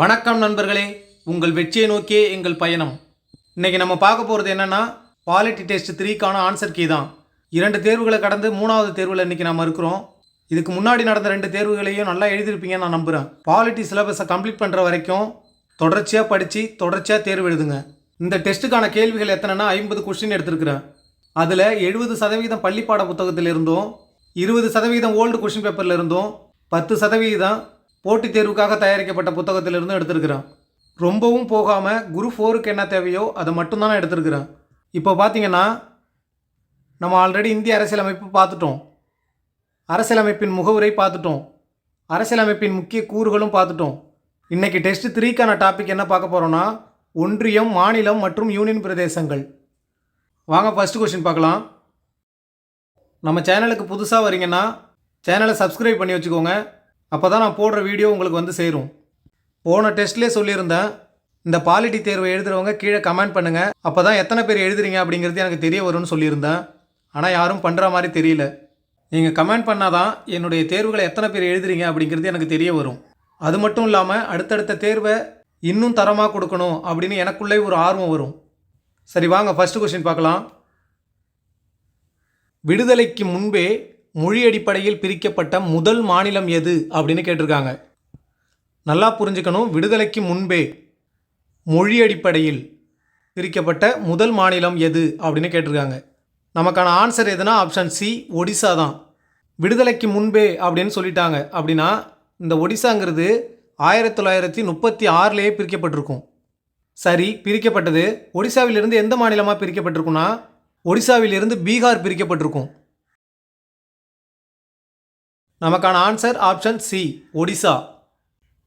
வணக்கம் நண்பர்களே. உங்கள் வெற்றியை நோக்கியே எங்கள் பயணம். இன்னைக்கு நம்ம பார்க்க போகிறது என்னன்னா பாலிட்டி டெஸ்ட் த்ரீக்கான ஆன்சர் கீ தான். இரண்டு தேர்வுகளை கடந்து மூணாவது தேர்வில் இன்றைக்கி நம்ம இருக்கிறோம். இதுக்கு முன்னாடி நடந்த ரெண்டு தேர்வுகளையும் நல்லா எழுதியிருப்பீங்கன்னு நான் நம்புகிறேன் பாலிட்டி சிலபஸை கம்ப்ளீட் பண்ணுற வரைக்கும் தொடர்ச்சியாக படித்து தொடர்ச்சியாக தேர்வு எழுதுங்க. இந்த டெஸ்ட்டுக்கான கேள்விகள் எத்தனைன்னா ஐம்பது கொஸ்டின் எடுத்திருக்கிறேன். அதில் எழுபது சதவீதம் பள்ளிப்பாட புத்தகத்தில் இருந்தும் இருபது சதவீதம் ஓல்டு கொஷின் பேப்பரில் இருந்தும் பத்து சதவீதம் போட்டித் தேர்வுக்காக தயாரிக்கப்பட்ட புத்தகத்திலிருந்து எடுத்திருக்கிறேன். ரொம்பவும் போகாமல் குரு ஃபோருக்கு என்ன தேவையோ அதை மட்டும்தான் நான் எடுத்திருக்கிறேன். இப்போ பார்த்தீங்கன்னா நம்ம ஆல்ரெடி இந்திய அரசியலமைப்பு பார்த்துட்டோம். அரசியலமைப்பின் முகவுரை பார்த்துட்டோம். அரசியலமைப்பின் முக்கிய கூறுகளும் பார்த்துட்டோம். இன்றைக்கி டெஸ்ட் த்ரீக்கான டாபிக் என்ன பார்க்க போகிறோன்னா ஒன்றியம் மாநிலம் மற்றும் யூனியன் பிரதேசங்கள். வாங்க ஃபஸ்ட்டு கொஸ்டின் பார்க்கலாம். நம்ம சேனலுக்கு புதுசாக வரீங்கன்னா சேனலை சப்ஸ்கிரைப் பண்ணி வச்சுக்கோங்க. அப்போ தான் நான் போடுற வீடியோ உங்களுக்கு வந்து சேரும். போன டெஸ்ட்லேயே சொல்லியிருந்தேன். இந்த பாலிட்டி தேர்வை எழுதுகிறவங்க கீழே கமெண்ட் பண்ணுங்கள் அப்போ தான் எத்தனை பேர் எழுதுறீங்க அப்படிங்கிறது எனக்கு தெரிய வரும்னு சொல்லியிருந்தேன். ஆனால் யாரும் பண்ணுற மாதிரி தெரியல. நீங்கள் கமெண்ட் பண்ணால் தான் என்னுடைய தேர்வுகளை எத்தனை பேர் எழுதுறீங்க அப்படிங்கிறது எனக்கு தெரிய வரும். அது மட்டும் இல்லாமல் அடுத்தடுத்த தேர்வை இன்னும் தரமாக கொடுக்கணும் அப்படின்னு எனக்குள்ளே ஒரு ஆர்வம் வரும். சரி வாங்க ஃபஸ்ட்டு கொஷின் பார்க்கலாம். விடுதலைக்கு முன்பே மொழி அடிப்படையில் பிரிக்கப்பட்ட முதல் மாநிலம் எது அப்படின்னு கேட்டிருக்காங்க. நல்லா புரிஞ்சுக்கணும். விடுதலைக்கு முன்பே மொழி அடிப்படையில் பிரிக்கப்பட்ட முதல் மாநிலம் எது அப்படின்னு கேட்டிருக்காங்க. நமக்கான ஆன்சர் எதுனா ஆப்ஷன் சி ஒடிசா தான். விடுதலைக்கு முன்பே அப்படின்னு சொல்லிட்டாங்க அப்படின்னா இந்த ஒடிசாங்கிறது ஆயிரத்தி தொள்ளாயிரத்தி முப்பத்தி ஆறுலேயே பிரிக்கப்பட்டிருக்கும். சரி பிரிக்கப்பட்டது. ஒடிசாவிலிருந்து எந்த மாநிலமாக பிரிக்கப்பட்டிருக்குன்னா ஒடிசாவிலிருந்து பீகார் பிரிக்கப்பட்டிருக்கும். நமக்கான ஆன்சர் ஆப்ஷன் சி ஒடிசா.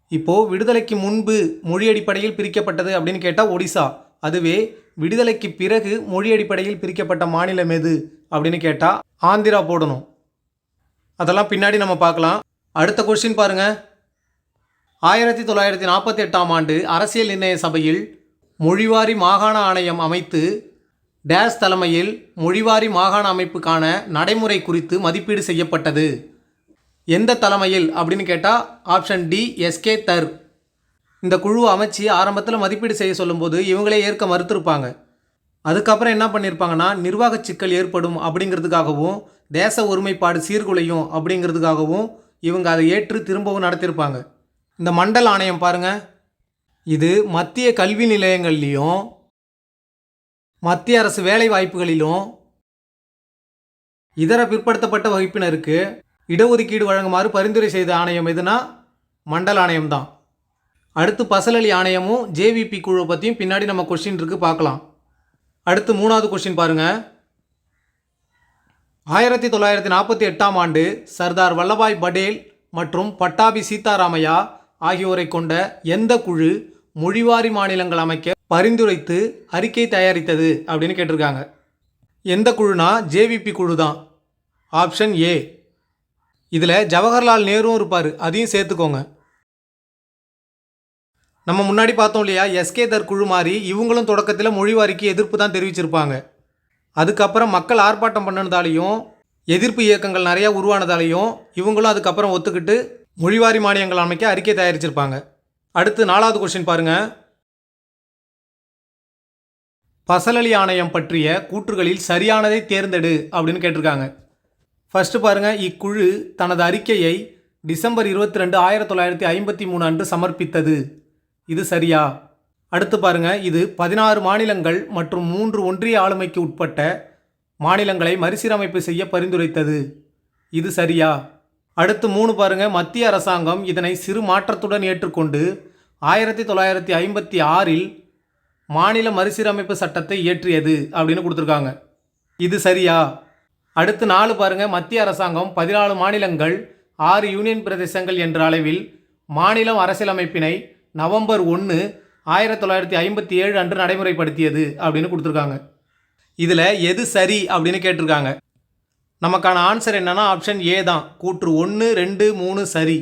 இப்போது விடுதலைக்கு முன்பு மொழி அடிப்படையில் பிரிக்கப்பட்டது அப்படின்னு கேட்டால் ஒடிசா. அதுவே விடுதலைக்கு பிறகு மொழி அடிப்படையில் பிரிக்கப்பட்ட மாநிலம் எது அப்படின்னு கேட்டால் ஆந்திரா போடணும். அதெல்லாம் பின்னாடி நம்ம பார்க்கலாம். அடுத்த கொஸ்டின் பாருங்க. ஆயிரத்தி தொள்ளாயிரத்தி நாற்பத்தி எட்டாம் ஆண்டு அரசியல் நிர்ணய சபையில் மொழிவாரி மாகாண ஆணையம் அமைத்து டேஸ் தலைமையில் மொழிவாரி மாகாண அமைப்புக்கான நடைமுறை குறித்து மதிப்பீடு செய்யப்பட்டது. எந்த தலைமையில் அப்படின்னு கேட்டால் ஆப்ஷன் டி எஸ்கே தர் இந்த குழு அமைச்சு ஆரம்பத்தில் மதிப்பீடு செய்ய சொல்லும்போது இவங்களே ஏற்க மறுத்திருப்பாங்க. அதுக்கப்புறம் என்ன பண்ணியிருப்பாங்கன்னா நிர்வாக சிக்கல் ஏற்படும் அப்படிங்கிறதுக்காகவும் தேச ஒருமைப்பாடு சீர்குலையும் அப்படிங்கிறதுக்காகவும் இவங்க அதை ஏற்று திரும்பவும் நடத்தியிருப்பாங்க இந்த மண்டல் ஆணையம் பாருங்க. இது மத்திய கல்வி நிலையங்கள்லேயும் மத்திய அரசு வேலை வாய்ப்புகளிலும் இதர பிற்படுத்தப்பட்ட வகுப்பினருக்கு இடஒதுக்கீடு வழங்குமாறு பரிந்துரை செய்த ஆணையம் எதுனா மண்டல் ஆணையம் தான் அடுத்து பசலலி ஆணையமும் ஜேவிபி குழு பற்றியும் பின்னாடி நம்ம கொஸ்டின் இருக்குது பார்க்கலாம். அடுத்து மூணாவது கொஸ்டின் பாருங்கள் ஆயிரத்தி தொள்ளாயிரத்தி நாற்பத்தி எட்டாம் ஆண்டு சர்தார் வல்லபாய் படேல் மற்றும் பட்டாபி சீதாராமையா ஆகியோரை கொண்ட எந்த குழு மொழிவாரி மாநிலங்கள் அமைக்க பரிந்துரைத்து அறிக்கை தயாரித்தது அப்படின்னு கேட்டிருக்காங்க. எந்த குழுனா? ஜேவிபி குழு தான் ஆப்ஷன் ஏ. இதில் ஜவஹர்லால் நேரும் இருப்பார். அதையும் சேர்த்துக்கோங்க. நம்ம முன்னாடி பார்த்தோம் இல்லையா? எஸ்கே தர் குழு மாதிரி இவங்களும் தொடக்கத்தில் மொழிவாரிக்கு எதிர்ப்பு தான் தெரிவிச்சிருப்பாங்க. அதுக்கப்புறம் மக்கள் ஆர்ப்பாட்டம் பண்ணினதாலையும் எதிர்ப்பு இயக்கங்கள் நிறையா உருவானதாலையும் இவங்களும் அதுக்கப்புறம் ஒத்துக்கிட்டு மொழிவாரி மானியங்கள் அமைக்க அறிக்கை தயாரிச்சிருப்பாங்க. அடுத்து நாலாவது கொஸ்டின் பாருங்க. பசலலி ஆணையம் பற்றிய கூற்றுகளில் சரியானதை தேர்ந்தெடு அப்படின்னு கேட்டிருக்காங்க. ஃபஸ்ட்டு பாருங்க இக்குழு தனது அறிக்கையை டிசம்பர் இருபத்தி ரெண்டு ஆயிரத்தி தொள்ளாயிரத்தி ஐம்பத்தி மூணு அன்று சமர்ப்பித்தது. இது சரியா? அடுத்து பாருங்கள் இது பதினாறு மாநிலங்கள் மற்றும் மூன்று ஒன்றிய ஆளுமைக்கு உட்பட்ட மாநிலங்களை மறுசீரமைப்பு செய்ய பரிந்துரைத்தது. இது சரியா? அடுத்து மூணு பாருங்க மத்திய அரசாங்கம் இதனை சிறு மாற்றத்துடன் ஏற்றுக்கொண்டு ஆயிரத்தி தொள்ளாயிரத்தி ஐம்பத்தி ஆறில் மாநில மறுசீரமைப்பு சட்டத்தை இயற்றியது அப்படின்னு கொடுத்துருக்காங்க. இது சரியா? அடுத்து நாலு பாருங்க. மத்திய அரசாங்கம் பதினாலு மாநிலங்கள் ஆறு யூனியன் பிரதேசங்கள் என்ற அளவில் மாநிலம் அரசியலமைப்பினை நவம்பர் ஒன்று ஆயிரத்தி தொள்ளாயிரத்தி ஐம்பத்தி ஏழு அன்று நடைமுறைப்படுத்தியது அப்படின்னு கொடுத்துருக்காங்க. இதில் எது சரி அப்படின்னு கேட்டிருக்காங்க. நமக்கான ஆன்சர் என்னன்னா ஆப்ஷன் ஏ தான். கூற்று ஒன்று ரெண்டு மூணு சரி.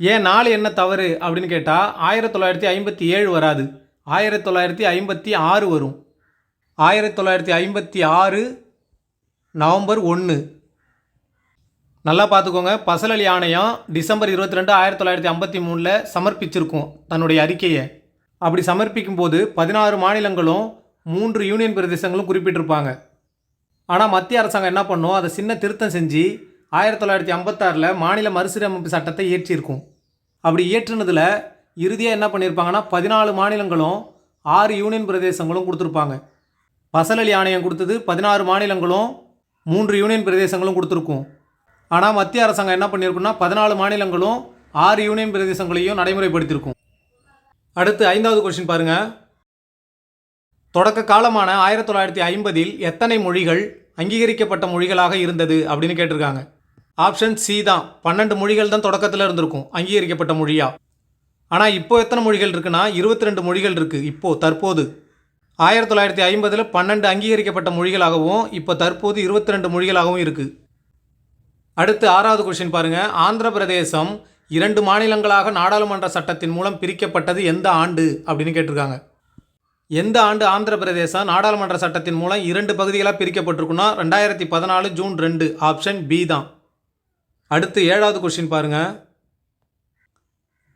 ஏன் நாலு என்ன தவறு அப்படின்னு கேட்டால் ஆயிரத்தி தொள்ளாயிரத்தி ஐம்பத்தி ஏழு வராது. ஆயிரத்தி தொள்ளாயிரத்தி ஐம்பத்தி ஆறு வரும். ஆயிரத்தி தொள்ளாயிரத்தி ஐம்பத்தி ஆறு நவம்பர் ஒன்று. நல்லா பார்த்துக்கோங்க. பசலலி ஆணையம் டிசம்பர் இருபத்தி ரெண்டு ஆயிரத்தி தொள்ளாயிரத்தி ஐம்பத்தி மூணில் சமர்ப்பிச்சிருக்கும் தன்னுடைய அறிக்கையை. அப்படி சமர்ப்பிக்கும் போது பதினாறு மாநிலங்களும் மூன்று யூனியன் பிரதேசங்களும் குறிப்பிட்டிருப்பாங்க. ஆனால் மத்திய அரசாங்கம் என்ன பண்ணும்? அதை சின்ன திருத்தம் செஞ்சு ஆயிரத்தி தொள்ளாயிரத்தி ஐம்பத்தாறில் மாநில மறுசீரமைப்பு சட்டத்தை இயற்றியிருக்கும் அப்படி இயற்றுனதில் இறுதியாக என்ன பண்ணியிருப்பாங்கன்னா பதினாலு மாநிலங்களும் ஆறு யூனியன் பிரதேசங்களும் கொடுத்துருப்பாங்க. பசலலி ஆணையம் கொடுத்தது பதினாறு மாநிலங்களும் மூன்று யூனியன் பிரதேசங்களும் கொடுத்துருக்கும். ஆனால் மத்திய அரசாங்கம் என்ன பண்ணியிருக்குன்னா பதினாலு மாநிலங்களும் ஆறு யூனியன் பிரதேசங்களையும் நடைமுறைப்படுத்தியிருக்கும். அடுத்து ஐந்தாவது கொஸ்டின் பாருங்கள் தொடக்க காலமான ஆயிரத்தி தொள்ளாயிரத்தி ஐம்பதில் எத்தனை மொழிகள் அங்கீகரிக்கப்பட்ட மொழிகளாக இருந்தது அப்படின்னு கேட்டிருக்காங்க. ஆப்ஷன் சி தான். பன்னெண்டு மொழிகள் தான் தொடக்கத்தில் இருந்திருக்கும் அங்கீகரிக்கப்பட்ட மொழியாக ஆனால் இப்போ எத்தனை மொழிகள் இருக்குன்னா இருபத்தி ரெண்டு மொழிகள் இருக்குது இப்போது தற்போது. ஆயிரத்தி தொள்ளாயிரத்தி ஐம்பதில் பன்னெண்டு அங்கீகரிக்கப்பட்ட மொழிகளாகவும் இப்போ தற்போது இருபத்தி ரெண்டு மொழிகளாகவும் இருக்குது அடுத்து ஆறாவது கொஷின் பாருங்கள் ஆந்திர பிரதேசம் இரண்டு மாநிலங்களாக நாடாளுமன்ற சட்டத்தின் மூலம் பிரிக்கப்பட்டது எந்த ஆண்டு அப்படின்னு கேட்டிருக்காங்க. எந்த ஆண்டு ஆந்திர பிரதேசம் நாடாளுமன்ற சட்டத்தின் மூலம் இரண்டு பகுதிகளாக பிரிக்கப்பட்டிருக்குன்னா ரெண்டாயிரத்தி பதினாலு ஜூன் ரெண்டு ஆப்ஷன் பி தான். அடுத்து ஏழாவது கொஷின் பாருங்கள்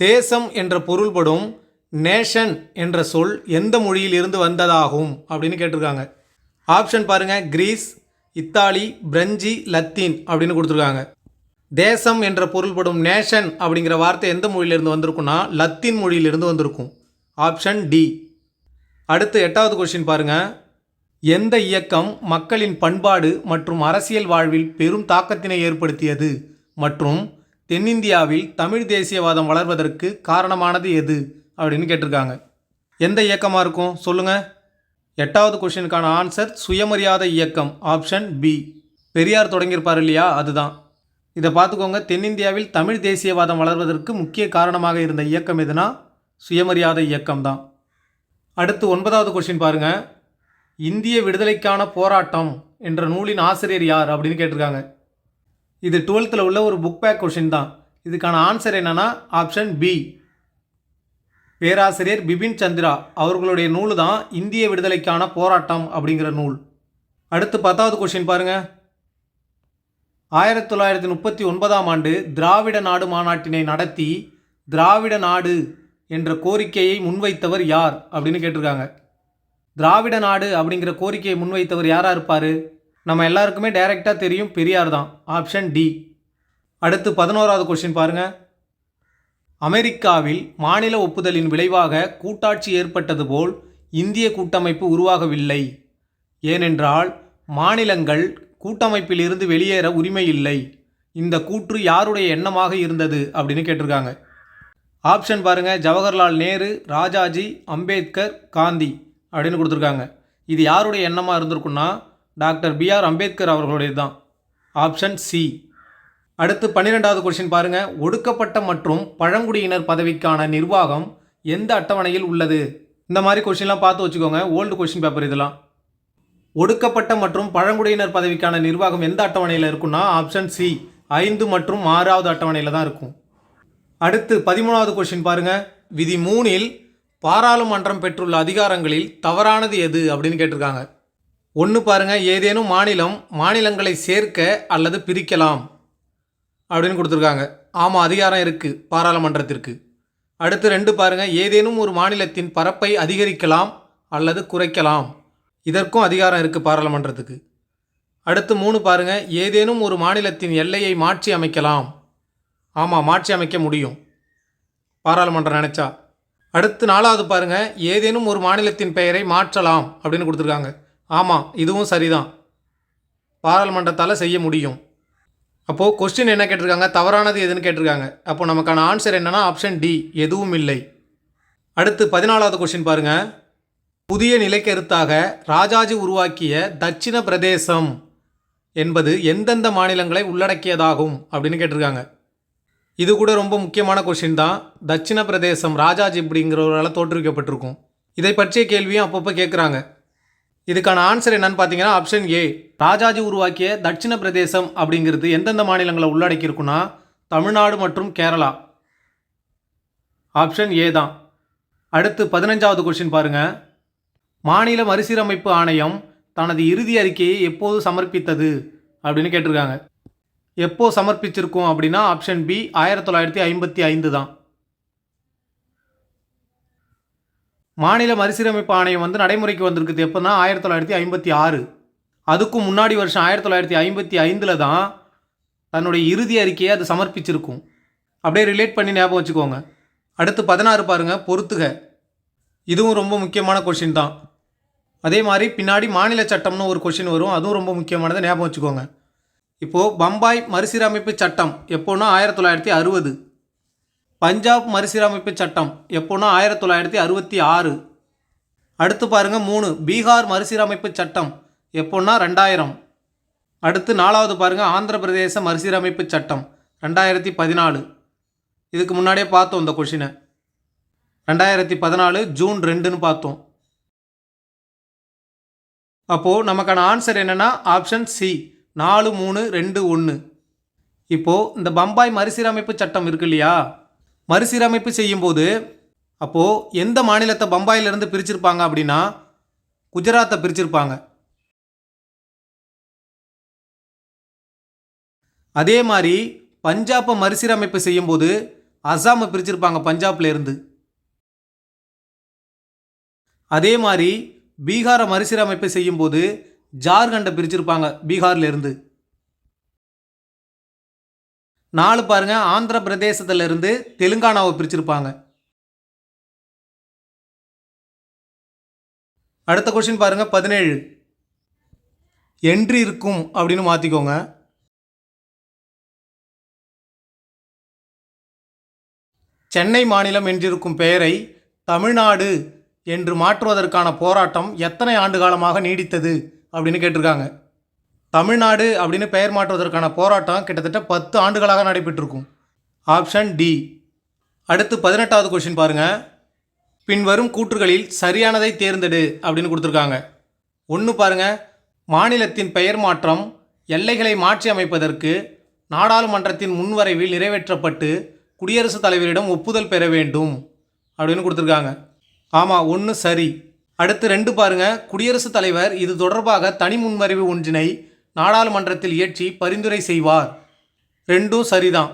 தேசம் என்ற பொருள்படும் நேஷன் என்ற சொல் எந்த மொழியில் இருந்து வந்ததாகும் அப்படின்னு கேட்டிருக்காங்க. ஆப்ஷன் பாருங்க கிரீஸ் இத்தாலி பிரெஞ்சு லத்தீன் அப்படின்னு கொடுத்துருக்காங்க. தேசம் என்ற பொருள்படும் நேஷன் அப்படிங்கிற வார்த்தை எந்த மொழியிலிருந்து வந்திருக்குன்னா லத்தீன் மொழியிலிருந்து வந்திருக்கும். Option D. அடுத்து எட்டாவது கொஸ்டின் பாருங்க. எந்த இயக்கம் மக்களின் பண்பாடு மற்றும் அரசியல் வாழ்வில் பெரும் தாக்கத்தினை ஏற்படுத்தியது மற்றும் தென்னிந்தியாவில் தமிழ் தேசியவாதம் வளர்வதற்கு காரணமானது எது? அப்படின்னு கேட்டிருக்காங்க. எந்த இயக்கமாக இருக்கும்? சொல்லுங்கள் எட்டாவது கொஷினுக்கான ஆன்சர் சுயமரியாதை இயக்கம் ஆப்ஷன் பி பெரியார் தொடங்கியிருப்பார் இல்லையா? அதுதான். இதை பார்த்துக்கோங்க. தென்னிந்தியாவில் தமிழ் தேசியவாதம் வளர்வதற்கு முக்கிய காரணமாக இருந்த இயக்கம் எதுனா? சுயமரியாதை இயக்கம் தான். அடுத்து ஒன்பதாவது கொஷின் பாருங்கள் இந்திய விடுதலைக்கான போராட்டம் என்ற நூலின் ஆசிரியர் யார் அப்படின்னு கேட்டிருக்காங்க. இது டுவெல்த்தில் உள்ள ஒரு புக் பேக் கொஷின் தான். இதுக்கான ஆன்சர் என்னென்னா ஆப்ஷன் பி பேராசிரியர் பிபின் சந்திரா அவர்களுடைய நூல் தான் இந்திய விடுதலைக்கான போராட்டம் அப்படிங்கிற நூல். அடுத்து பத்தாவது கொஷின் பாருங்க. ஆயிரத்தி தொள்ளாயிரத்தி முப்பத்தி ஒன்பதாம் ஆண்டு திராவிட நாடு மாநாட்டினை நடத்தி திராவிட நாடு என்ற கோரிக்கையை முன்வைத்தவர் யார் அப்படின்னு கேட்டிருக்காங்க. திராவிட நாடு அப்படிங்கிற கோரிக்கையை முன்வைத்தவர் யாராக இருப்பார்? நம்ம எல்லாருக்குமே டைரெக்டாக தெரியும் பெரியார் தான் ஆப்ஷன் டி அடுத்து பதினோராவது கொஷின் பாருங்கள் அமெரிக்காவில் மாநில ஒப்புதலின் விளைவாக கூட்டாட்சி ஏற்பட்டது போல் இந்திய கூட்டமைப்பு உருவாகவில்லை. ஏனென்றால் மாநிலங்கள் கூட்டமைப்பிலிருந்து வெளியேற உரிமை இல்லை இந்த கூற்று யாருடைய எண்ணமாக இருந்தது அப்படின்னு கேட்டிருக்காங்க. ஆப்ஷன் பாருங்க. ஜவஹர்லால் நேரு ராஜாஜி அம்பேத்கர் காந்தி அப்படின்னு கொடுத்துருக்காங்க. இது யாருடைய எண்ணமாக இருந்திருக்குன்னா டாக்டர் பிஆர் அம்பேத்கர் அவர்களுடையது தான் ஆப்ஷன் சி. அடுத்து பன்னிரெண்டாவது கொஸ்டின் பாருங்க. ஒடுக்கப்பட்ட மற்றும் பழங்குடியினர் பதவிக்கான நிர்வாகம் எந்த அட்டவணையில் உள்ளது? இந்த மாதிரி கொஷின்லாம் பார்த்து வச்சுக்கோங்க. ஓல்டு கொஷின் பேப்பர் இதெல்லாம். ஒடுக்கப்பட்ட மற்றும் பழங்குடியினர் பதவிக்கான நிர்வாகம் எந்த அட்டவணையில் இருக்குன்னா ஆப்ஷன் சி ஐந்து மற்றும் ஆறாவது அட்டவணையில் தான் இருக்கும். அடுத்து பதிமூணாவது கொஷின் பாருங்கள் விதி மூணில் பாராளுமன்றம் பெற்றுள்ள அதிகாரங்களில் தவறானது எது அப்படின்னு கேட்டிருக்காங்க. ஒன்று பாருங்கள் ஏதேனும் மாநிலம் மாநிலங்களை சேர்க்க அல்லது பிரிக்கலாம். அப்படின்னு கொடுத்துருக்காங்க. ஆமாம் அதிகாரம் இருக்குது பாராளுமன்றத்திற்கு. அடுத்து ரெண்டு பாருங்கள் ஏதேனும் ஒரு மாநிலத்தின் பரப்பை அதிகரிக்கலாம் அல்லது குறைக்கலாம். இதற்கும் அதிகாரம் இருக்குது பாராளுமன்றத்துக்கு. அடுத்து மூணு பாருங்கள் ஏதேனும் ஒரு மாநிலத்தின் எல்லையை மாற்றி அமைக்கலாம். ஆமாம் மாற்றி அமைக்க முடியும். பாராளுமன்றம் நினச்சா. அடுத்து நாலாவது பாருங்கள் ஏதேனும் ஒரு மாநிலத்தின் பெயரை மாற்றலாம் அப்படின்னு கொடுத்துருக்காங்க. ஆமாம் இதுவும் சரிதான். பாராளுமன்றத்தால் செய்ய முடியும். அப்போது கொஸ்டின் என்ன கேட்டிருக்காங்க? தவறானது எதுன்னு கேட்டிருக்காங்க. அப்போ நமக்கான ஆன்சர் என்னென்னா ஆப்ஷன் டி எதுவும் இல்லை. அடுத்து பதினாலாவது கொஸ்டின் பாருங்கள் புதிய நிலைக்கருத்தாக ராஜாஜி உருவாக்கிய தட்சிண பிரதேசம் என்பது எந்தெந்த மாநிலங்களை உள்ளடக்கியதாகும் அப்படின்னு கேட்டிருக்காங்க. இது கூட ரொம்ப முக்கியமான கொஷின் தான். தட்சிண பிரதேசம் ராஜாஜி இப்படிங்கிறவரால் தோற்றுவிக்கப்பட்டிருக்கும். இதை பற்றிய கேள்வியும் அப்பப்போ கேட்குறாங்க. இதுக்கான ஆன்சர் என்னன்னு பார்த்தீங்கன்னா ஆப்ஷன் ஏ ராஜாஜி உருவாக்கிய தட்சிண பிரதேசம் அப்படிங்கிறது எந்தெந்த மாநிலங்களை உள்ளடக்கியிருக்குன்னா தமிழ்நாடு மற்றும் கேரளா. ஆப்ஷன் ஏ தான். அடுத்து பதினஞ்சாவது கொஸ்டின் பாருங்க. மாநில மறுசீரமைப்பு ஆணையம் தனது இறுதி அறிக்கையை எப்போது சமர்ப்பித்தது அப்படின்னு கேட்டிருக்காங்க. எப்போ சமர்ப்பிச்சிருக்கோம் அப்படின்னா ஆப்ஷன் பி ஆயிரத்தி தொள்ளாயிரத்தி ஐம்பத்தி ஐந்து தான். மாநில மறுசீரமைப்பு ஆணையம் வந்து நடைமுறைக்கு வந்திருக்குது. எப்போனா ஆயிரத்தி தொள்ளாயிரத்தி ஐம்பத்தி ஆறு. அதுக்கும் முன்னாடி வருஷம் ஆயிரத்தி தொள்ளாயிரத்தி ஐம்பத்தி ஐந்தில் தான் தன்னுடைய இறுதி அறிக்கையை அது சமர்ப்பிச்சிருக்கும். அப்படியே ரிலேட் பண்ணி ஞாபகம் வச்சுக்கோங்க. அடுத்து பதினாறு பாருங்கள் பொறுத்துக. இதுவும் ரொம்ப முக்கியமான கொஷின் தான். அதே மாதிரி பின்னாடி மாநில சட்டம்னு ஒரு கொஷின் வரும். அதுவும் ரொம்ப முக்கியமானதை ஞாபகம் வச்சுக்கோங்க. இப்போது பம்பாய் மறுசீரமைப்பு சட்டம் எப்போன்னா ஆயிரத்தி தொள்ளாயிரத்தி அறுபது. பஞ்சாப் மறுசீரமைப்பு சட்டம் எப்போன்னா ஆயிரத்தி தொள்ளாயிரத்தி அறுபத்தி ஆறு. அடுத்து பாருங்கள் மூணு பீகார் மறுசீரமைப்பு சட்டம் எப்போன்னா ரெண்டாயிரம். அடுத்து நாலாவது பாருங்கள் ஆந்திர பிரதேச மறுசீரமைப்பு சட்டம் ரெண்டாயிரத்தி பதினாலு. இதுக்கு முன்னாடியே பார்த்தோம் இந்த கொஷினை ரெண்டாயிரத்தி பதினாலு ஜூன் ரெண்டுன்னு பார்த்தோம். அப்போது நமக்கான ஆன்சர் என்னென்னா ஆப்ஷன் சி நாலு மூணு ரெண்டு ஒன்று இப்போது இந்த பம்பாய் மறுசீரமைப்பு சட்டம் இருக்கு இல்லையா? மறுசீரமைப்பு செய்யும்போது அப்போது எந்த மாநிலத்தை பம்பாயிலிருந்து பிரிச்சிருப்பாங்க அப்படின்னா குஜராத்தை பிரிச்சிருப்பாங்க. அதே மாதிரி பஞ்சாப்பை மறுசீரமைப்பு செய்யும்போது அசாமை பிரிச்சிருப்பாங்க பஞ்சாப்லேருந்து. அதே மாதிரி பீகாரை மறுசீரமைப்பு செய்யும்போது ஜார்க்கண்டை பிரிச்சிருப்பாங்க பீகார்லேருந்து. நாலு பாருங்கள் ஆந்திர பிரதேசத்திலிருந்து தெலுங்கானாவை பிரிச்சிருப்பாங்க. அடுத்த கொஸ்டின் பாருங்கள் பதினேழு. என்று இருக்கும் அப்படின்னு மாற்றிக்கோங்க சென்னை மாநிலம் என்றிருக்கும் பெயரை தமிழ்நாடு என்று மாற்றுவதற்கான போராட்டம் எத்தனை ஆண்டு காலமாக நீடித்தது அப்படின்னு கேட்டிருக்காங்க. தமிழ்நாடு அப்படின்னு பெயர் மாற்றுவதற்கான போராட்டம் கிட்டத்தட்ட பத்து ஆண்டுகளாக நடைபெற்றிருக்கும். Option D. அடுத்து பதினெட்டாவது கொஷின் பாருங்கள் பின்வரும் கூற்றுகளில் சரியானதை தேர்ந்தெடு அப்படின்னு கொடுத்துருக்காங்க. ஒன்று பாருங்கள் மாநிலத்தின் பெயர் மாற்றம் எல்லைகளை மாற்றி அமைப்பதற்கு நாடாளுமன்றத்தின் முன்வரைவில் நிறைவேற்றப்பட்டு குடியரசுத் தலைவரிடம் ஒப்புதல் பெற வேண்டும் அப்படின்னு கொடுத்துருக்காங்க. ஆமாம் ஒன்று சரி. அடுத்து ரெண்டு பாருங்க. குடியரசுத் தலைவர் இது தொடர்பாக தனி முன்வரைவு ஒன்றினை நாடாளுமன்றத்தில் இயற்றி பரிந்துரை செய்வார். ரெண்டும் சரிதான்.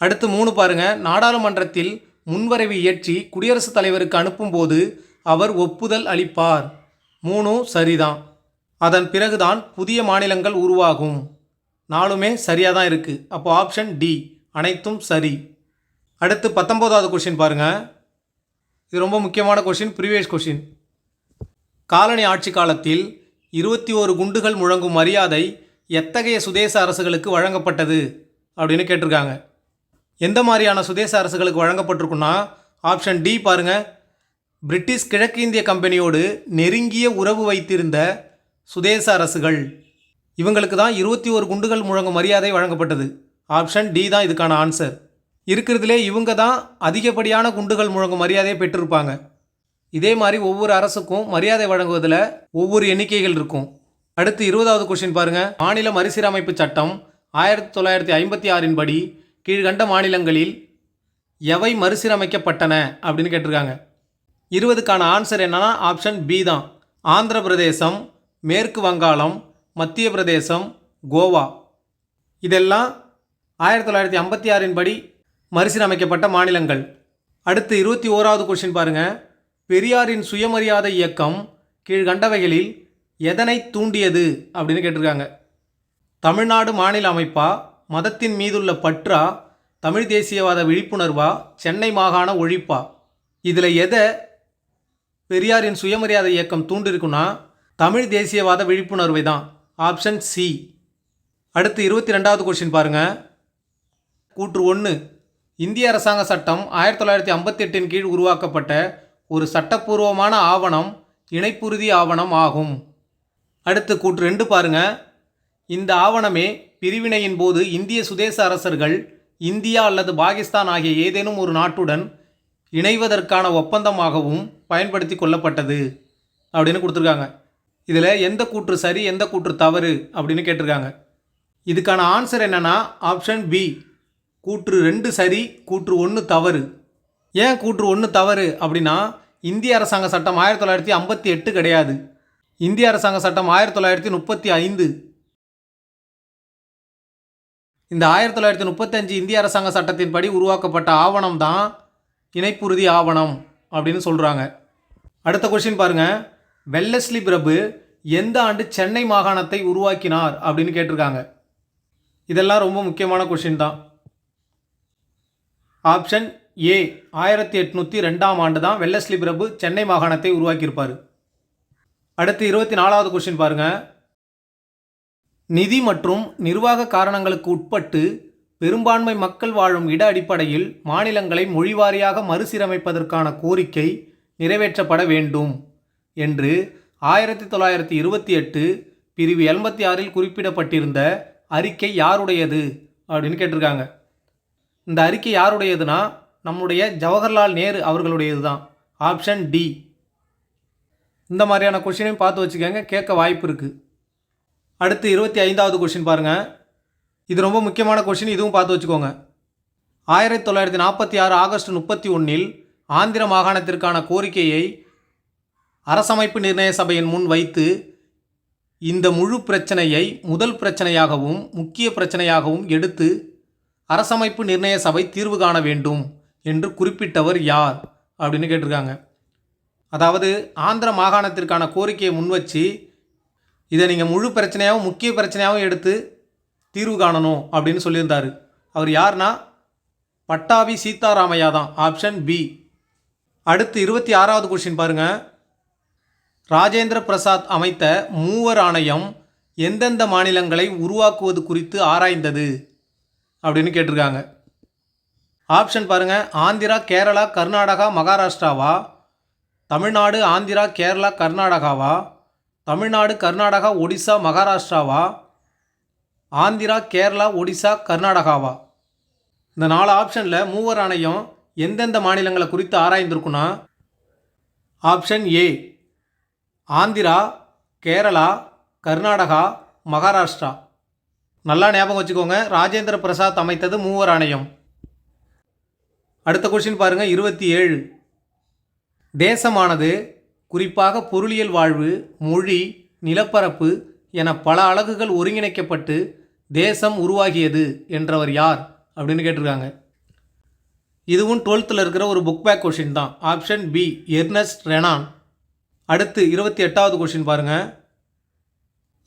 அடுத்து மூணு பாருங்க. நாடாளுமன்றத்தில் முன்வரைவு இயற்றி குடியரசுத் தலைவருக்கு அனுப்பும்போது அவர் ஒப்புதல் அளிப்பார். மூணும் சரிதான். அதன் பிறகுதான் புதிய மாநிலங்கள் உருவாகும். நாலுமே சரியாக தான் இருக்குது அப்போ ஆப்ஷன் டி அனைத்தும் சரி. அடுத்து பத்தொம்போதாவது கொஷின் பாருங்கள் இது ரொம்ப முக்கியமான கொஷின் ப்ரீவியஸ் கொஷின் காலனி ஆட்சி காலத்தில் இருபத்தி ஓரு குண்டுகள் முழங்கும் மரியாதை எத்தகைய சுதேச அரசுகளுக்கு வழங்கப்பட்டது? அப்படின்னு கேட்டிருக்காங்க. எந்த மாதிரியான சுதேச அரசுகளுக்கு வழங்கப்பட்டிருக்குன்னா ஆப்ஷன் டி பாருங்க. பிரிட்டிஷ் கிழக்கிந்திய கம்பெனியோடு நெருங்கிய உறவு வைத்திருந்த சுதேச அரசுகள். இவங்களுக்கு தான் இருபத்தி ஒரு குண்டுகள் முழங்கும் மரியாதை வழங்கப்பட்டது. ஆப்ஷன் டி தான் இதுக்கான ஆன்சர். இருக்கிறதுலே இவங்க தான் அதிகப்படியான குண்டுகள் முழங்கும் மரியாதையை பெற்றிருப்பாங்க. இதே மாதிரி ஒவ்வொரு அரசுக்கும் மரியாதை வழங்குவதில் ஒவ்வொரு எண்ணிக்கைகள் இருக்கும். அடுத்து இருபதாவது கொஷின் பாருங்க. மாநில மறுசீரமைப்பு சட்டம் ஆயிரத்தி தொள்ளாயிரத்தி ஐம்பத்தி ஆறின் படி கீழ்கண்ட மாநிலங்களில் எவை மறுசீரமைக்கப்பட்டன அப்படின்னு கேட்டிருக்காங்க. இருபதுக்கான ஆன்சர் என்னன்னா ஆப்ஷன் பி தான். ஆந்திர பிரதேசம் மேற்கு வங்காளம் மத்திய பிரதேசம் கோவா. இதெல்லாம் ஆயிரத்தி தொள்ளாயிரத்தி ஐம்பத்தி ஆறின் படி மறுசீரமைக்கப்பட்ட மாநிலங்கள். அடுத்து இருபத்தி ஓராவது கொஷின் பாருங்கள் பெரியாரின் சுயமரியாதை இயக்கம் கீழ்கண்டவைகளில் எதனை தூண்டியது அப்படின்னு கேட்டிருக்காங்க. தமிழ்நாடு மாநில அமைப்பா மதத்தின் மீதுள்ள பற்றா தமிழ் தேசியவாத விழிப்புணர்வா சென்னை மாகாண ஒழிப்பா? இதில் எதை பெரியாரின் சுயமரியாதை இயக்கம் தூண்டிருக்குன்னா தமிழ் தேசியவாத விழிப்புணர்வை தான். Option C. அடுத்து இருபத்தி ரெண்டாவது கொஷின் பாருங்கள் கூற்று ஒன்று இந்திய அரசாங்க சட்டம் ஆயிரத்தி தொள்ளாயிரத்தி ஐம்பத்தி எட்டின் கீழ் உருவாக்கப்பட்ட ஒரு சட்டப்பூர்வமான ஆவணம் இணைப்புறுதி ஆவணம் ஆகும். அடுத்து கூற்று ரெண்டு பாருங்க. இந்த ஆவணமே பிரிவினையின் போது இந்திய சுதேச அரசர்கள் இந்தியா அல்லது பாகிஸ்தான் ஆகிய ஏதேனும் ஒரு நாட்டுடன் இணைவதற்கான ஒப்பந்தமாகவும் பயன்படுத்தி கொள்ளப்பட்டது. அப்படின்னு கொடுத்துருக்காங்க. இதில் எந்த கூற்று சரி எந்த கூற்று தவறு அப்படின்னு கேட்டிருக்காங்க. இதுக்கான ஆன்சர் என்னன்னா ஆப்ஷன் பி கூற்று ரெண்டு சரி கூற்று ஒன்று தவறு. ஏன் கூற்று ஒன்று தவறு அப்படின்னா இந்திய அரசாங்க சட்டம் ஆயிரத்தி தொள்ளாயிரத்தி ஐம்பத்தி எட்டு கிடையாது. இந்திய அரசாங்க சட்டம் ஆயிரத்தி தொள்ளாயிரத்தி முப்பத்தி ஐந்து. இந்த ஆயிரத்தி தொள்ளாயிரத்தி முப்பத்தஞ்சு இந்திய அரசாங்க சட்டத்தின்படி உருவாக்கப்பட்ட ஆவணம் தான் இணைப்புறுதி ஆவணம் அப்படின்னு சொல்கிறாங்க அடுத்த கொஷின் பாருங்க. வெல்லஸ்லி பிரபு எந்த ஆண்டு சென்னை மாகாணத்தை உருவாக்கினார் அப்படின்னு கேட்டிருக்காங்க. இதெல்லாம் ரொம்ப முக்கியமான கொஷின் தான். ஆப்ஷன் ஏ ஆயிரத்தி எட்நூற்றி ரெண்டாம் ஆண்டு தான் வெள்ளஸ்லி பிரபு சென்னை மாகாணத்தை உருவாக்கியிருப்பார். அடுத்து இருபத்தி நாலாவது கொஸ்டின் பாருங்க. நிதி மற்றும் நிர்வாக காரணங்களுக்கு உட்பட்டு பெரும்பான்மை மக்கள் வாழும் இட அடிப்படையில் மாநிலங்களை மொழிவாரியாக மறுசீரமைப்பதற்கான கோரிக்கை நிறைவேற்றப்பட வேண்டும் என்று ஆயிரத்தி தொள்ளாயிரத்தி இருபத்தி எட்டு பிரிவு எண்பத்தி ஆறில் குறிப்பிடப்பட்டிருந்த அறிக்கை யாருடையது அப்படின்னு கேட்டிருக்காங்க. இந்த அறிக்கை யாருடையதுன்னா நம்முடைய ஜவஹர்லால் நேரு அவர்களுடையது தான் ஆப்ஷன் டி இந்த மாதிரியான கொஷினையும் பார்த்து வச்சுக்கோங்க கேட்க வாய்ப்பு இருக்குது அடுத்து இருபத்தி ஐந்தாவது கொஷின் பாருங்கள் இது ரொம்ப முக்கியமான கொஷின் இதுவும் பார்த்து வச்சுக்கோங்க. ஆயிரத்தி தொள்ளாயிரத்தி நாற்பத்தி ஆறு ஆகஸ்ட் முப்பத்தி ஒன்றில் ஆந்திர மாகாணத்திற்கான கோரிக்கையை அரசமைப்பு நிர்ணய சபையின் முன் வைத்து இந்த முழு பிரச்சனையை முதல் பிரச்சனையாகவும் முக்கிய பிரச்சனையாகவும் எடுத்து அரசமைப்பு நிர்ணய சபை தீர்வு காண வேண்டும். என்று குறிப்பிட்டவர் யார்? அப்படின்னு கேட்டிருக்காங்க. அதாவது ஆந்திர மாகாணத்திற்கான கோரிக்கையை முன்வச்சு இதை நீங்கள் முழு பிரச்சனையாகவும் முக்கிய பிரச்சனையாகவும் எடுத்து தீர்வு காணணும் அப்படின்னு சொல்லியிருந்தார். அவர் யார்னா? பட்டாபி சீதாராமையா தான். Option B. அடுத்து இருபத்தி ஆறாவது கொஷின் பாருங்கள் ராஜேந்திர பிரசாத் அமைத்த மூவர் ஆணையம் எந்தெந்த மாநிலங்களை உருவாக்குவது குறித்து ஆராய்ந்தது? அப்படின்னு கேட்டிருக்காங்க. ஆப்ஷன் பாருங்கள் ஆந்திரா கேரளா கர்நாடகா மகாராஷ்டிராவா? தமிழ்நாடு ஆந்திரா கேரளா கர்நாடகாவா? தமிழ்நாடு கர்நாடகா ஒடிசா மகாராஷ்டிராவா? ஆந்திரா கேரளா ஒடிசா கர்நாடகாவா? இந்த நாலு ஆப்ஷனில் மூவர் ஆணையம் எந்தெந்த மாநிலங்களை குறித்து ஆராய்ந்திருக்குன்னா ஆப்ஷன் ஏ ஆந்திரா கேரளா கர்நாடகா மகாராஷ்டிரா. நல்லா ஞாபகம் வச்சுக்கோங்க. ராஜேந்திர பிரசாத் அமைத்தது மூவர் ஆணையம். அடுத்த கொஷின் பாருங்கள் இருபத்தி ஏழு. தேசமானது குறிப்பாக பொருளியல் வாழ்வு மொழி நிலப்பரப்பு என பல அலகுகள் ஒருங்கிணைக்கப்பட்டு தேசம் உருவாகியது என்றவர் யார் அப்படின்னு கேட்டிருக்காங்க. இதுவும் டுவெல்த்தில் இருக்கிற ஒரு புக் பேக் கொஷின் தான். ஆப்ஷன் பி எர்னஸ்ட் ரெனான் அடுத்து இருபத்தி எட்டாவது கொஷின் பாருங்கள்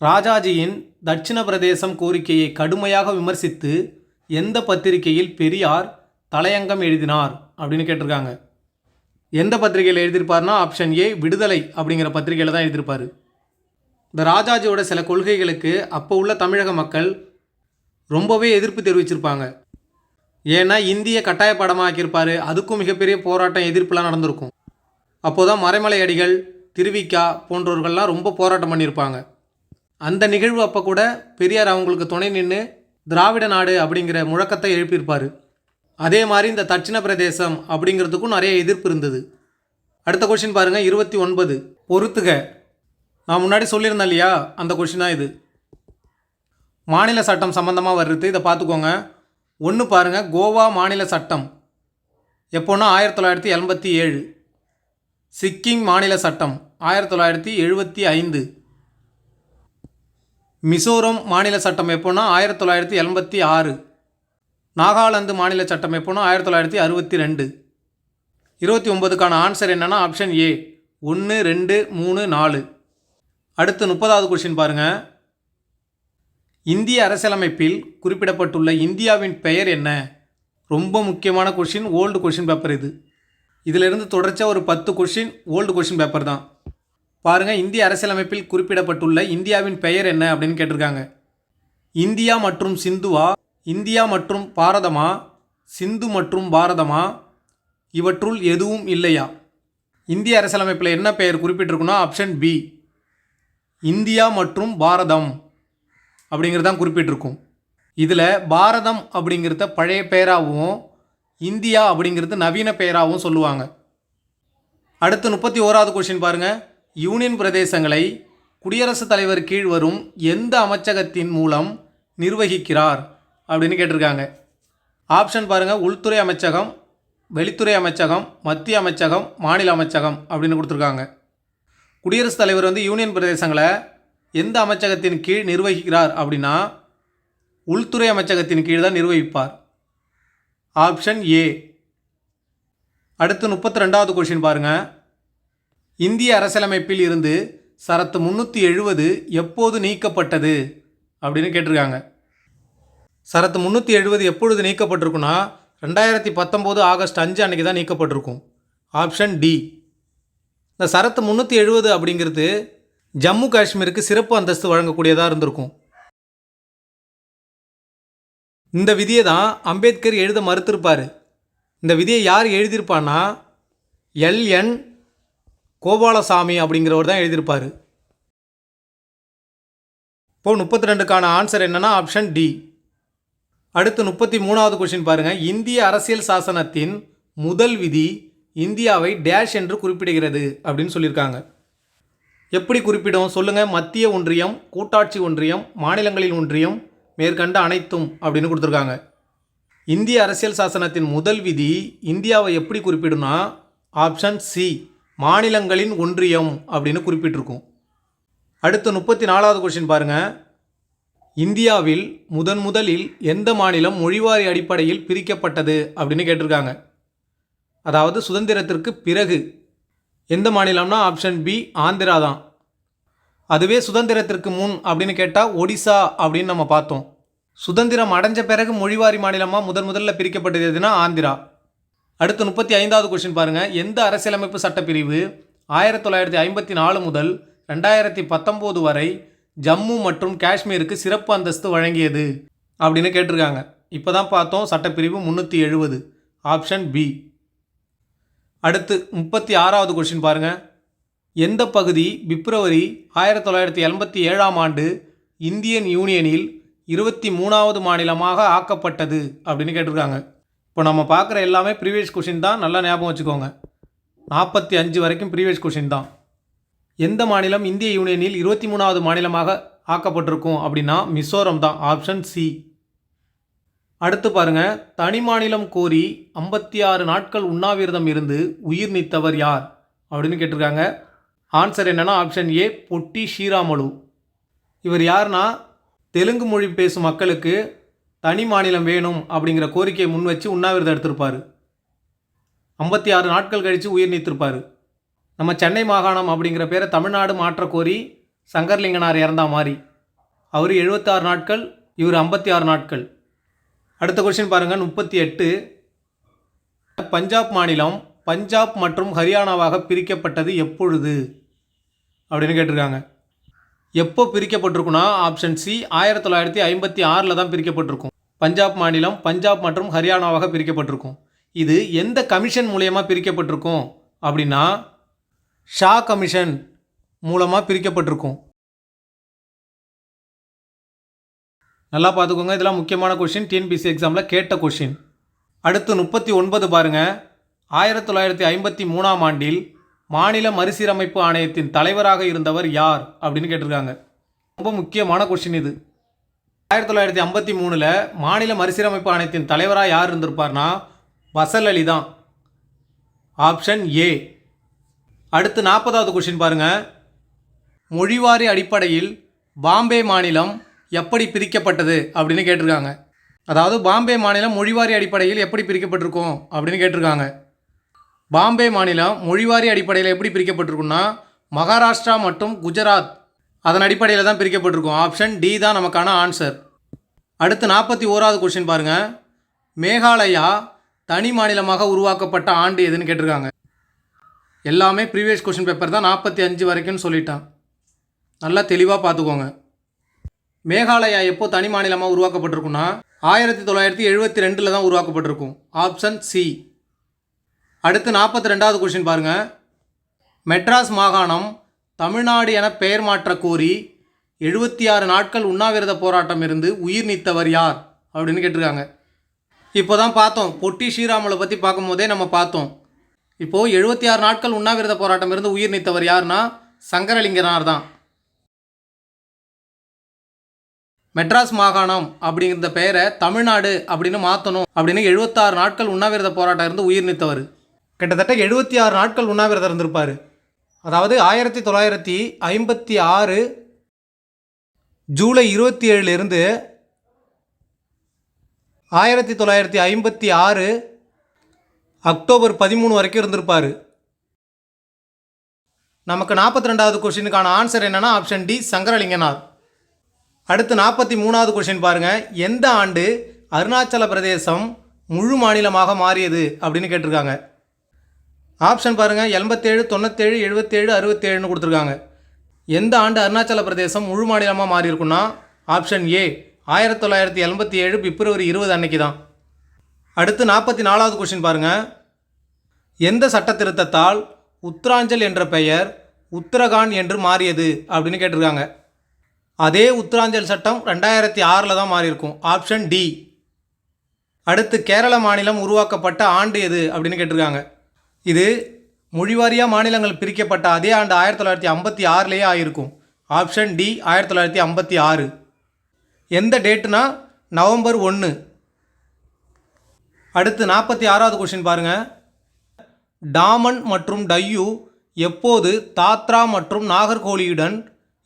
ராஜாஜியின் தட்சிண பிரதேசம் கோரிக்கையை கடுமையாக விமர்சித்து எந்த பத்திரிகையில் பெரியார் தலையங்கம் எழுதினார் அப்படின்னு கேட்டிருக்காங்க. எந்த பத்திரிகையில் எழுதியிருப்பார்னா ஆப்ஷன் ஏ விடுதலை அப்படிங்கிற பத்திரிகையில் தான் எழுதியிருப்பார். இந்த ராஜாஜியோட சில கொள்கைகளுக்கு அப்போ உள்ள தமிழக மக்கள் ரொம்பவே எதிர்ப்பு தெரிவிச்சிருப்பாங்க. ஏன்னா இந்திய கட்டாய படமாக்கியிருப்பார். அதுக்கும் மிகப்பெரிய போராட்டம் எதிர்ப்புலாம் நடந்திருக்கும். அப்போதான் மறைமலை அடிகள் திருவிக்கா போன்றவர்கள்லாம் ரொம்ப போராட்டம் பண்ணியிருப்பாங்க. அந்த நிகழ்வு அப்போ கூட பெரியார் அவங்களுக்கு துணை நின்று திராவிட நாடு அப்படிங்கிற முழக்கத்தை எழுப்பியிருப்பார். அதே மாதிரி இந்த தட்சிண பிரதேசம் அப்படிங்கிறதுக்கும் நிறைய எதிர்ப்பு இருந்தது. அடுத்த கொஷின் பாருங்கள் இருபத்தி ஒன்பது. பொறுத்துக. நான் முன்னாடி சொல்லியிருந்தேன் இல்லையா? அந்த கொஷின் தான் இது. மாநில சட்டம் சம்மந்தமாக வர்றது இதை பார்த்துக்கோங்க. ஒன்று பாருங்கள் கோவா மாநில சட்டம். எப்போன்னா ஆயிரத்தி தொள்ளாயிரத்தி எண்பத்தி ஏழு. சிக்கிம் மாநில சட்டம் ஆயிரத்தி தொள்ளாயிரத்தி எழுபத்தி ஐந்து. மிசோரம் மாநில சட்டம் எப்போன்னா ஆயிரத்தி தொள்ளாயிரத்தி எண்பத்தி ஆறு. நாகாலாந்து மாநில சட்டம் எப்போன்னா ஆயிரத்தி தொள்ளாயிரத்தி அறுபத்தி ரெண்டு. இருபத்தி ஒன்பதுக்கான ஆன்சர் என்னென்னா ஆப்ஷன் ஏ ஒன்று ரெண்டு மூணு நாலு. அடுத்து முப்பதாவது கொஷின் பாருங்கள் இந்திய அரசியலமைப்பில் குறிப்பிடப்பட்டுள்ள இந்தியாவின் பெயர் என்ன? ரொம்ப முக்கியமான கொஷின் ஓல்டு கொஷின் பேப்பர் இது. இதிலிருந்து தொடர்ச்சியாக ஒரு பத்து கொஷின் ஓல்டு கொஷின் பேப்பர் தான். பாருங்கள் இந்திய அரசியலமைப்பில் குறிப்பிடப்பட்டுள்ள இந்தியாவின் பெயர் என்ன அப்படின்னு கேட்டிருக்காங்க. இந்தியா மற்றும் சிந்துவா இந்தியா மற்றும் பாரதமா? சிந்து மற்றும் பாரதமா? இவற்றுள் எதுவும் இல்லையா? இந்திய அரசியலமைப்பில் என்ன பெயர் குறிப்பிட்டிருக்குன்னா ஆப்ஷன் பி. இந்தியா மற்றும் பாரதம் அப்படிங்கிறதான் குறிப்பிட்டிருக்கும். இதில் பாரதம் அப்படிங்கிறத பழைய பெயராகவும் இந்தியா அப்படிங்கிறது நவீன பெயராகவும் சொல்லுவாங்க. அடுத்து முப்பத்தி ஓராவது கொஷின் பாருங்கள் யூனியன் பிரதேசங்களை குடியரசுத் தலைவர் கீழ் வரும் எந்த அமைச்சகத்தின் மூலம் நிர்வகிக்கிறார்? அப்படின்னு கேட்டிருக்காங்க. ஆப்ஷன் பாருங்கள் உள்துறை அமைச்சகம் வெளித்துறை அமைச்சகம் மத்திய அமைச்சகம் மாநில அமைச்சகம் அப்படின்னு கொடுத்துருக்காங்க. குடியரசுத் தலைவர் வந்து யூனியன் பிரதேசங்களை எந்த அமைச்சகத்தின் கீழ் நிர்வகிக்கிறார் அப்படின்னா உள்துறை அமைச்சகத்தின் கீழ் தான் நிர்வகிப்பார். ஆப்ஷன் ஏ அடுத்து முப்பத்தி ரெண்டாவது கொஷின் பாருங்கள் இந்திய அரசியலமைப்பில் இருந்து சரத்து முந்நூற்றி எழுபது எப்போது நீக்கப்பட்டது அப்படின்னு கேட்டிருக்காங்க. சரத்து முந்நூற்றி எழுபது எப்பொழுது நீக்கப்பட்டிருக்குன்னா ரெண்டாயிரத்தி பத்தொம்போது ஆகஸ்ட் அஞ்சு அன்றைக்கி தான் நீக்கப்பட்டிருக்கும். Option D. இந்த சரத்து முந்நூற்றி எழுபது அப்படிங்கிறது ஜம்மு காஷ்மீருக்கு சிறப்பு அந்தஸ்து வழங்கக்கூடியதாக இருந்திருக்கும். இந்த விதியை தான் அம்பேத்கர் எழுத மறுத்திருப்பார். இந்த விதியை யார் எழுதியிருப்பான்னா எல்என் கோபாலசாமி அப்படிங்கிறவர் தான் எழுதியிருப்பார். இப்போது முப்பத்தி ரெண்டுக்கான ஆன்சர் என்னென்னா ஆப்ஷன் டி. அடுத்து முப்பத்தி மூணாவது கொஷின் பாருங்கள் இந்திய அரசியல் சாசனத்தின் முதல் விதி இந்தியாவை டேஷ் என்று குறிப்பிடுகிறது அப்படின்னு சொல்லியிருக்காங்க. எப்படி குறிப்பிடும்? சொல்லுங்கள் மத்திய ஒன்றியம் கூட்டாட்சி ஒன்றியம் மாநிலங்களின் ஒன்றியம் மேற்கண்ட அனைத்தும் அப்படின்னு கொடுத்துருக்காங்க. இந்திய அரசியல் சாசனத்தின் முதல் விதி இந்தியாவை எப்படி குறிப்பிடும்னா ஆப்ஷன் சி மாநிலங்களின் ஒன்றியம் அப்படின்னு குறிப்பிட்டிருக்கும். அடுத்து முப்பத்தி நாலாவது கொஷின் பாருங்கள் இந்தியாவில் முதன் முதலில் எந்த மாநிலம் மொழிவாரி அடிப்படையில் பிரிக்கப்பட்டது அப்படின்னு கேட்டிருக்காங்க. அதாவது சுதந்திரத்திற்கு பிறகு எந்த மாநிலம்னா ஆப்ஷன் பி ஆந்திரா தான் அதுவே சுதந்திரத்திற்கு முன் அப்படின்னு கேட்டால் ஒடிசா அப்படின்னு நம்ம பார்த்தோம். சுதந்திரம் அடைஞ்ச பிறகு மொழிவாரி மாநிலமாக முதன் முதல்ல பிரிக்கப்பட்டது எதுனா ஆந்திரா. அடுத்து முப்பத்தி ஐந்தாவது கொஸ்டின் பாருங்கள் எந்த அரசியலமைப்பு சட்டப்பிரிவு ஆயிரத்தி தொள்ளாயிரத்தி ஐம்பத்தி நாலு முதல் ரெண்டாயிரத்தி பத்தொம்போது வரை ஜம்மு மற்றும் காஷ்மீருக்கு சிறப்பு அந்தஸ்து வழங்கியது அப்படின்னு கேட்டிருக்காங்க. இப்போ தான் பார்த்தோம் சட்டப்பிரிவு முந்நூற்றி எழுபது ஆப்ஷன் பி அடுத்து முப்பத்தி ஆறாவது கொஷின் பாருங்கள் எந்த பகுதி பிப்ரவரி ஆயிரத்தி தொள்ளாயிரத்தி எண்பத்தி ஏழாம் ஆண்டு இந்தியன் யூனியனில் இருபத்தி மூணாவது மாநிலமாக ஆக்கப்பட்டது அப்படின்னு கேட்டிருக்காங்க. இப்போ நம்ம பார்க்குற எல்லாமே ப்ரீவியஸ் கொஷின் தான். நல்லா ஞாபகம் வச்சுக்கோங்க. நாற்பத்தி அஞ்சு வரைக்கும் ப்ரீவியஸ் கொஷின் தான். எந்த மாநிலம் இந்திய யூனியனில் இருபத்தி மூணாவது மாநிலமாக ஆக்கப்பட்டிருக்கும் அப்படின்னா மிசோரம் தான் ஆப்ஷன் சி அடுத்து பாருங்க தனி மாநிலம் கோரி ஐம்பத்தி ஆறு நாட்கள் உண்ணாவிரதம் இருந்து உயிர் நீத்தவர் யார் அப்படின்னு கேட்டிருக்காங்க. ஆன்சர் என்னென்னா ஆப்ஷன் ஏ பொட்டி ஸ்ரீராமலு. இவர் யாருன்னா தெலுங்கு மொழி பேசும் மக்களுக்கு தனி மாநிலம் வேணும் அப்படிங்கிற கோரிக்கையை முன் வச்சு உண்ணாவிரதம் எடுத்திருப்பார். ஐம்பத்தி ஆறு நாட்கள் கழித்து உயிர் நீத்திருப்பார். நம்ம சென்னை மாகாணம் அப்படிங்கிற பேரை தமிழ்நாடு மாற்ற கோரி சங்கர்லிங்கனார் இறந்தா மாதிரி. அவர் எழுபத்தாறு நாட்கள் இவர் ஐம்பத்தி ஆறு நாட்கள். அடுத்த கொஸ்டின் பாருங்கள் முப்பத்தி எட்டு. பஞ்சாப் மாநிலம் பஞ்சாப் மற்றும் ஹரியானாவாக பிரிக்கப்பட்டது எப்பொழுது? அப்படின்னு கேட்டிருக்காங்க. எப்போ பிரிக்கப்பட்டிருக்குன்னா ஆப்ஷன் சி ஆயிரத்தி தொள்ளாயிரத்தி ஐம்பத்தி ஆறில் தான் பிரிக்கப்பட்டிருக்கும். பஞ்சாப் மாநிலம் பஞ்சாப் மற்றும் ஹரியானாவாக பிரிக்கப்பட்டிருக்கும். இது எந்த கமிஷன் மூலயமா பிரிக்கப்பட்டிருக்கும் அப்படின்னா ஷா கமிஷன் மூலமாக பிரிக்கப்பட்டிருக்கும். நல்லா பார்த்துக்கோங்க. இதெல்லாம் முக்கியமான கொஷின் டிஎன்பிசி எக்ஸாமில் கேட்ட கொஷின் அடுத்து முப்பத்தி ஒன்பது பாருங்கள் ஆயிரத்தி தொள்ளாயிரத்தி ஐம்பத்தி மூணாம் ஆண்டில் மாநில மறுசீரமைப்பு ஆணையத்தின் தலைவராக இருந்தவர் யார் அப்படின்னு கேட்டிருக்காங்க. ரொம்ப முக்கியமான கொஷின் இது. ஆயிரத்தி தொள்ளாயிரத்தி ஐம்பத்தி மூணில் மாநில மறுசீரமைப்பு ஆணையத்தின் தலைவராக யார் இருந்திருப்பார்னா பசல் அலி தான் ஆப்ஷன் ஏ அடுத்து நாற்பதாவது கொஷின் பாருங்கள் மொழிவாரி அடிப்படையில் பாம்பே மாநிலம் எப்படி பிரிக்கப்பட்டது அப்படின்னு கேட்டிருக்காங்க. அதாவது பாம்பே மாநிலம் மொழிவாரி அடிப்படையில் எப்படி பிரிக்கப்பட்டிருக்கும் அப்படின்னு கேட்டிருக்காங்க. பாம்பே மாநிலம் மொழிவாரி அடிப்படையில் எப்படி பிரிக்கப்பட்டிருக்குன்னா மகாராஷ்டிரா மற்றும் குஜராத் அதன் அடிப்படையில் தான் பிரிக்கப்பட்டிருக்கும். ஆப்ஷன் டி தான் நமக்கான ஆன்சர் அடுத்து நாற்பத்தி ஓராவது கொஷின் பாருங்கள் மேகாலயா தனி மாநிலமாக உருவாக்கப்பட்ட ஆண்டு எதுன்னு கேட்டிருக்காங்க. எல்லாமே ப்ரீவியஸ் கொஷின் பேப்பர் தான். நாற்பத்தி அஞ்சு வரைக்கும்னு சொல்லிட்டான். நல்லா தெளிவாக பார்த்துக்கோங்க மேகாலயா எப்போ தனி மாநிலமாக உருவாக்கப்பட்டிருக்குன்னா ஆயிரத்தி தொள்ளாயிரத்தி எழுபத்தி ரெண்டில் தான் உருவாக்கப்பட்டிருக்கும். ஆப்ஷன் சி அடுத்து நாற்பத்தி ரெண்டாவது கொஷின் பாருங்கள் மெட்ராஸ் மாகாணம் தமிழ்நாடு என பெயர் மாற்ற கோரி எழுபத்தி ஆறு நாட்கள் உண்ணாவிரத போராட்டம் இருந்து உயிர் நீத்தவர் யார்? அப்படின்னு கேட்டிருக்காங்க. இப்போ தான் பார்த்தோம். பொட்டி ஸ்ரீராமலை பற்றி பார்க்கும்போதே நம்ம பார்த்தோம். இப்போது எழுபத்தி ஆறு நாட்கள் உண்ணாவிரத போராட்டம் இருந்து உயிர் நீத்தவர் யாருன்னா சங்கரலிங்கனார் தான். மெட்ராஸ் மாகாணம் அப்படிங்கிற பெயரை தமிழ்நாடு அப்படின்னு மாற்றணும் அப்படின்னு எழுபத்தாறு நாட்கள் உண்ணாவிரத போராட்டம் இருந்து உயிர் நீத்தவர். கிட்டத்தட்ட எழுபத்தி ஆறு நாட்கள் உண்ணாவிரதம் இருந்திருப்பார். அதாவது ஆயிரத்தி தொள்ளாயிரத்தி ஐம்பத்தி ஆறு ஜூலை இருபத்தி ஏழுலேருந்து ஆயிரத்தி தொள்ளாயிரத்தி ஐம்பத்தி ஆறு அக்டோபர் பதிமூணு வரைக்கும் இருந்திருப்பார். நமக்கு நாற்பத்தி ரெண்டாவது கொஷினுக்கான ஆன்சர் என்னென்னா ஆப்ஷன் டி சங்கரலிங்கனார். அடுத்து நாற்பத்தி மூணாவது கொஷின் பாருங்கள் எந்த ஆண்டு அருணாச்சல பிரதேசம் முழு மாநிலமாக மாறியது அப்படின்னு கேட்டிருக்காங்க. ஆப்ஷன் பாருங்கள் எண்பத்தேழு தொண்ணூத்தேழு எழுபத்தேழு அறுபத்தேழுன்னு கொடுத்துருக்காங்க. எந்த ஆண்டு அருணாச்சல பிரதேசம் முழு மாநிலமாக மாறி இருக்குன்னா ஆப்ஷன் ஏ ஆயிரத்தி தொள்ளாயிரத்தி எண்பத்தி ஏழு பிப்ரவரி இருபது அன்னைக்கு தான் அடுத்து நாற்பத்தி நாலாவது கொஷின் பாருங்க. எந்த சட்ட திருத்தத்தால் உத்தராஞ்சல் என்ற பெயர் உத்தரகாண்ட் என்று மாறியது அப்படின்னு கேட்டிருக்காங்க. அதே உத்தராஞ்சல் சட்டம் ரெண்டாயிரத்தி ஆறில் தான் மாறியிருக்கும். ஆப்ஷன் டி அடுத்து கேரள மாநிலம் உருவாக்கப்பட்ட ஆண்டு எது அப்படின்னு கேட்டிருக்காங்க. இது மொழிவாரியாக மாநிலங்கள் பிரிக்கப்பட்ட அதே ஆண்டு ஆயிரத்தி தொள்ளாயிரத்தி ஐம்பத்தி ஆறுலேயே ஆகியிருக்கும் ஆப்ஷன் டி ஆயிரத்தி தொள்ளாயிரத்தி ஐம்பத்தி ஆறு. எந்த டேட்டுனா நவம்பர் ஒன்று அடுத்து நாற்பத்தி ஆறாவது கொஷின் பாருங்க. டாமன் மற்றும் டையூ எப்போது தாத்ரா மற்றும் நாகர்கோலியுடன்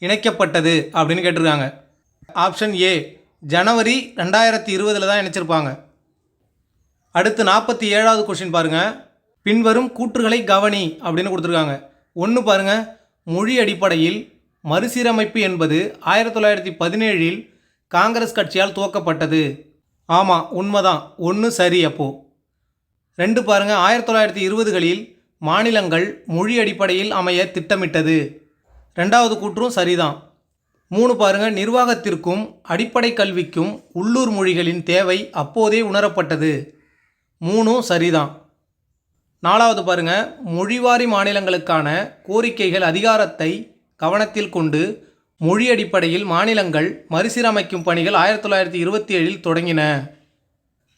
இணைக்கப்பட்டது அப்படின்னு கேட்டிருக்காங்க. ஆப்ஷன் ஏ ஜனவரி ரெண்டாயிரத்தி இருபதில் தான் இணைச்சிருப்பாங்க. அடுத்து நாற்பத்தி ஏழாவது கொஷின் பாருங்கள் பின்வரும் கூற்றுகளை கவனி அப்படின்னு கொடுத்துருக்காங்க. ஒன்று பாருங்க மொழி அடிப்படையில் மறுசீரமைப்பு என்பது ஆயிரத்தி தொள்ளாயிரத்தி பதினேழில் காங்கிரஸ் கட்சியால் துவக்கப்பட்டது. ஆமாம் உண்மைதான். ஒன்று சரி அப்போ. ரெண்டு பாருங்க ஆயிரத்தி தொள்ளாயிரத்தி இருபதுகளில் மாநிலங்கள் மொழி அடிப்படையில் அமைய திட்டமிட்டது. ரெண்டாவது கூற்றும் சரிதான். மூணு பாருங்க நிர்வாகத்திற்கும் அடிப்படை கல்விக்கும் உள்ளூர் மொழிகளின் தேவை அப்போதே உணரப்பட்டது. மூணும் சரிதான். நாலாவது பாருங்க மொழிவாரி மாநிலங்களுக்கான கோரிக்கைகள் அதிகாரத்தை கவனத்தில் கொண்டு மொழி அடிப்படையில் மாநிலங்கள் மறுசீரமைக்கும் பணிகள் ஆயிரத்தி தொள்ளாயிரத்தி இருபத்தி ஏழில் தொடங்கின.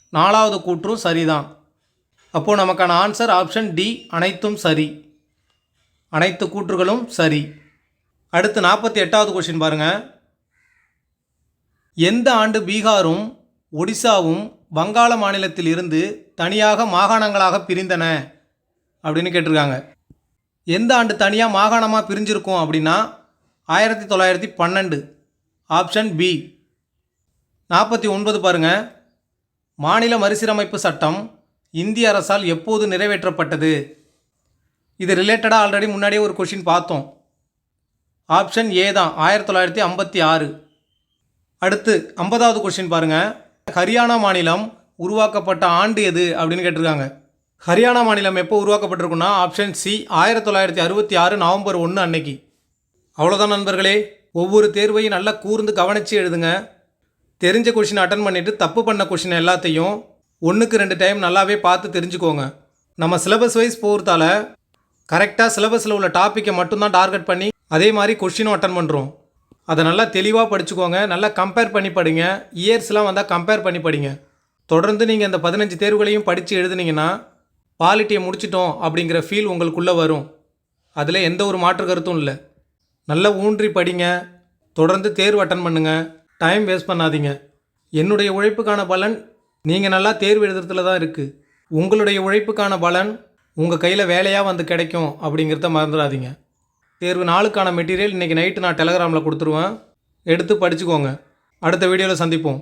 நாலாவது கூற்றும் சரிதான். அப்போது நமக்கான ஆன்சர் ஆப்ஷன் டி அனைத்தும் சரி. அனைத்து கூற்றுகளும் சரி. அடுத்து நாற்பத்தி எட்டாவது கொஷின் பாருங்கள் எந்த ஆண்டு பீகாரும் ஒடிசாவும் வங்காள மாநிலத்தில் இருந்து தனியாக மாகாணங்களாக பிரிந்தன? அப்படின்னு கேட்டிருக்காங்க. எந்த ஆண்டு தனியாக மாகாணமாக பிரிஞ்சிருக்கும் அப்படின்னா ஆயிரத்தி தொள்ளாயிரத்தி பன்னெண்டு. Option B. நாற்பத்தி ஒன்பது பாருங்க. மாநில மறுசீரமைப்பு சட்டம் இந்திய அரசால் எப்போது நிறைவேற்றப்பட்டது? இது ரிலேட்டடாக ஆல்ரெடி முன்னாடியே ஒரு கொஷின் பார்த்தோம். ஆப்ஷன் ஏ தான் ஆயிரத்தி தொள்ளாயிரத்தி ஐம்பத்தி ஆறு. அடுத்து ஐம்பதாவது கொஷின் பாருங்க. ஹரியானா மாநிலம் உருவாக்கப்பட்ட ஆண்டு எது அப்படின்னு கேட்டிருக்காங்க. ஹரியானா மாநிலம் எப்போ உருவாக்கப்பட்டிருக்குன்னா ஆப்ஷன் சி ஆயிரத்தி தொள்ளாயிரத்தி அறுபத்தி ஆறு நவம்பர் ஒன்று அன்னைக்கு. அவ்வளோதான் நண்பர்களே. ஒவ்வொரு தேர்வையும் நல்லா கூர்ந்து கவனித்து எழுதுங்க. தெரிஞ்ச கொஷின் அட்டன் பண்ணிவிட்டு தப்பு பண்ண கொஷின் எல்லாத்தையும் ஒன்றுக்கு ரெண்டு டைம் நல்லாவே பார்த்து தெரிஞ்சுக்கோங்க. நம்ம சிலபஸ் வைஸ் போகிறதால கரெக்டாக சிலபஸில் உள்ள டாப்பிக்கை மட்டும்தான் டார்கெட் பண்ணி அதே மாதிரி கொஷினும் அட்டன் பண்ணுறோம் அதை நல்லா தெளிவாக படிச்சுக்கோங்க. நல்லா கம்பேர் பண்ணி படிங்க. இயர்ஸ்லாம் வந்தால் கம்பேர் பண்ணி படிங்க. தொடர்ந்து நீங்கள் இந்த பதினஞ்சு தேர்வுகளையும் படித்து எழுதுனீங்கன்னா குவாலிட்டியை முடிச்சிட்டோம் அப்படிங்கிற ஃபீல் உங்களுக்குள்ளே வரும். அதில் எந்த ஒரு மாற்று கருத்தும் இல்லை. நல்லா ஊன்றி படிங்க. தொடர்ந்து தேர்வு அட்டன் பண்ணுங்கள் டைம் வேஸ்ட் பண்ணாதீங்க. என்னுடைய உழைப்புக்கான பலன் நீங்கள் நல்லா தேர்வு எழுதுறதுல தான் இருக்குது உங்களுடைய உழைப்புக்கான பலன் உங்கள் கையில் வேலையாக வந்து கிடைக்கும் அப்படிங்கிறத மறந்துடாதீங்க. தேர்வு நாளுக்கான மெட்டீரியல் இன்றைக்கி நைட்டு நான் டெலகிராமில் கொடுத்துருவேன். எடுத்து படிச்சுக்கோங்க. அடுத்த வீடியோவில் சந்திப்போம்.